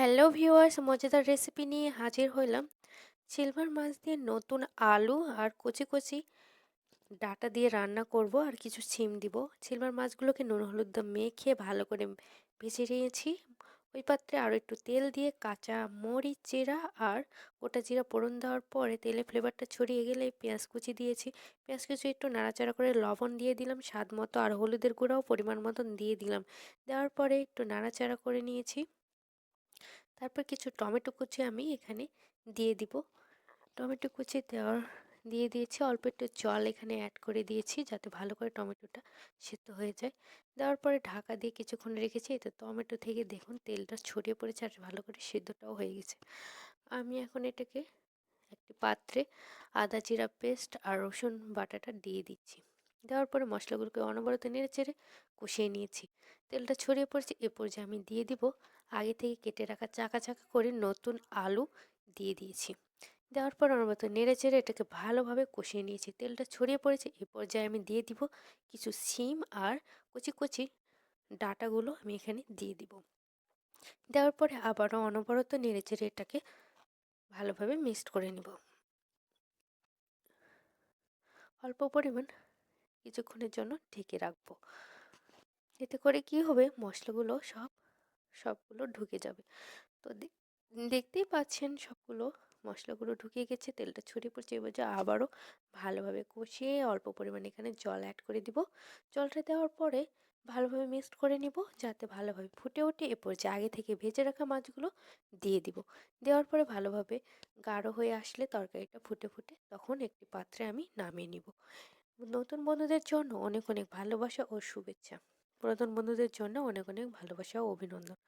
Hello viewers মজাদার recipe নিয়ে হাজির হইলাম। সিলভার মাছ দিয়ে নতুন আলু আর কচি কচি ডাটা দিয়ে রান্না করব আর কিছু সিম দিব। সিলভার মাছগুলোকে নুন, হলুদ মেখে ভালো করে ভেজে নিয়েছি। ওই পাত্রে আরও একটু তেল দিয়ে কাঁচা মরিচ জিরা আর গোটা জিরা পোড়ন দেওয়ার পরে তেলে ফ্লেভারটা ছড়িয়ে গেলে পেঁয়াজ কুচি দিয়েছি। পেঁয়াজ কুচি একটু নাড়াচাড়া করে লবণ দিয়ে দিলাম, স্বাদ মতো আর হলুদের গুঁড়াও পরিমাণ মতন দিয়ে দিলাম। দেওয়ার পরে একটু নাড়াচাড়া করে নিয়েছি। তারপর কিছু টমেটো কুচি আমি এখানে দিয়ে দিব। টমেটো কুচি দেওয়ার, দিয়ে দিয়েছি, অল্প একটু জল এখানে অ্যাড করে দিয়েছি যাতে ভালো করে টমেটোটা সিদ্ধ হয়ে যায়। দেওয়ার পরে ঢাকা দিয়ে কিছুক্ষণ রেখেছি, এতে টমেটো থেকে দেখুন তেলটা ছড়িয়ে পড়েছে আর ভালো করে সিদ্ধটাও হয়ে গেছে। আমি এখন এটাকে একটি পাত্রে আদা, জিরা, পেস্ট আর রসুন বাটাটা দিয়ে দিচ্ছি। দেওয়ার পরে মশলাগুলোকে অনবরত নেড়ে চেড়ে কষিয়ে নিয়েছি। তেলটা ছড়িয়ে পড়েছে, এ পর্যায়ে আমি দিয়ে দিব আগে থেকে কেটে রাখা চাকা চাকা করে নতুন আলু দিয়ে দিয়েছি। দেওয়ার পর অনবরত নেড়ে চেড়ে এটাকে ভালোভাবে কষিয়ে নিয়েছি। তেলটা ছড়িয়ে পড়েছে, এ পর্যায়ে আমি দিয়ে দিব কিছু সিম আর কচি কচি ডাটাগুলো আমি এখানে দিয়ে দিব। দেওয়ার পরে আবারও অনবরত নেড়ে চেড়ে এটাকে ভালোভাবে মিক্সড করে নিব। অল্প পরিমাণ কিছুক্ষণের জন্য ঢেকে রাখব। এতে করে কি হবে? মশলাগুলো সব, সবগুলো ঢুকে যাবে। তো দেখতেই পাচ্ছেন সবগুলো মশলাগুলো ঢুকে গেছে। তেলটা ছড়িয়ে পড়ছে, এবার যে আবারও ভালোভাবে কষিয়ে অল্প পরিমাণে এখানে জল অ্যাড করে দিব। জলটা দেওয়ার পরে ভালোভাবে মিক্সড করে নিব, যাতে ভালোভাবে ফুটে ওঠে। এরপর যে আগে থেকে ভেজে রাখা মাছগুলো দিয়ে দিব। দেওয়ার পরে ভালোভাবে গাঢ় হয়ে আসলে তরকারিটা ফুটে ফুটে তখন একটি পাত্রে আমি নামিয়ে নিব। নতুন বন্ধুদের জন্য অনেক অনেক ভালোবাসা ও শুভেচ্ছা। পুরাতন বন্ধুদের জন্য অনেক অনেক ভালোবাসা ও অভিনন্দন।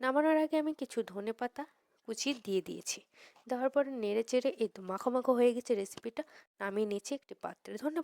নামানোর আগে আমি কিছু ধনে পাতা কুচি দিয়ে দিয়েছি। দেওয়ার পরে নেড়ে চেড়ে এই মাখো মাখো হয়ে গেছে রেসিপিটা নামিয়ে নিয়েছি একটি পাত্রে। ধন্যবাদ।